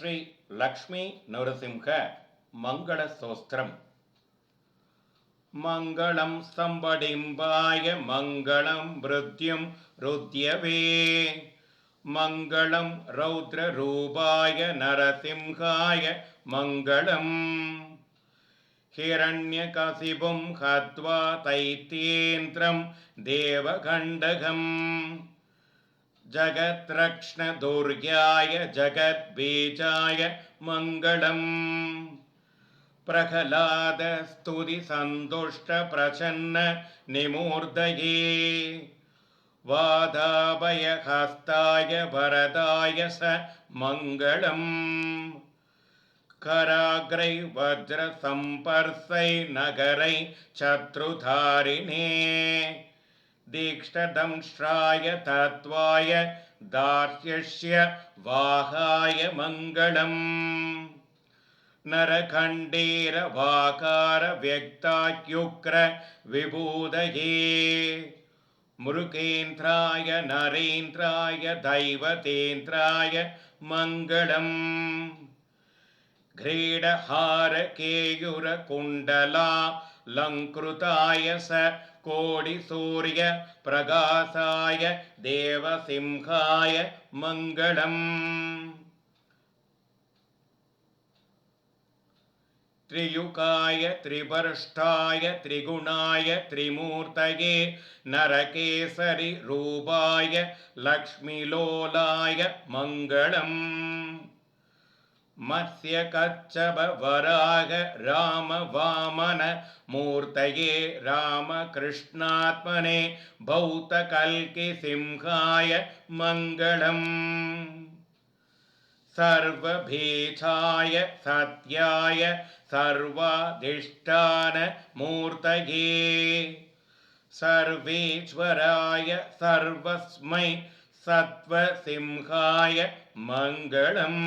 ஸ்ரீ லக்ஷ்மி நரசிம்ஹ மங்கள சோஸ்திரம் மங்களம் சம்படிம்பாய மங்களம் மிருத்யும் ருத்யவே மங்களம் ரௌத்ரரூபாய நரசிம்ஹாய மங்களம் हिरण्यकशिपुं हत्वा दैत्येन्द्रं देवखण्डकम् जगत्रक्ष्णदुर्गाय जगद्बीजाय मङ्गलम् प्रह्लादस्तुतिसन्तुष्टप्रसन्न निमूर्धये वादाभयहस्ताय वरदाय स मङ्गलम् कराग्रै वज्रसम्पर्सै नगरै शत्रुधारिणे दीक्षदंष्ट्राय तत्त्वाय दार्यस्य वाहाय मङ्गलम्। नरखण्डेरवाकारव्यक्ताख्युग्र विबूदये मृगेन्द्राय नरेन्द्राय दैवतेन्द्राय मङ्गलम् क्रीडहारकेयुरकुण्डलालङ्कृताय स कोटिसूर्यप्रकाशाय देवसिंहाय मङ्गलम् त्रियुगाय त्रिवर्ष्टाय त्रिगुणाय त्रिमूर्तये नरकेसरिरूपाय लक्ष्मीलोलाय मङ्गलम् मत्स्यकच्छपवराग रामवामन मूर्तये रामकृष्णात्मने भौतकल्किसिंहाय मङ्गलम्। सर्वभीषाय सत्याय सर्वाधिष्ठानमूर्तये सर्वेश्वराय सर्वस्मै सत्त्वसिंहाय मङ्गलम्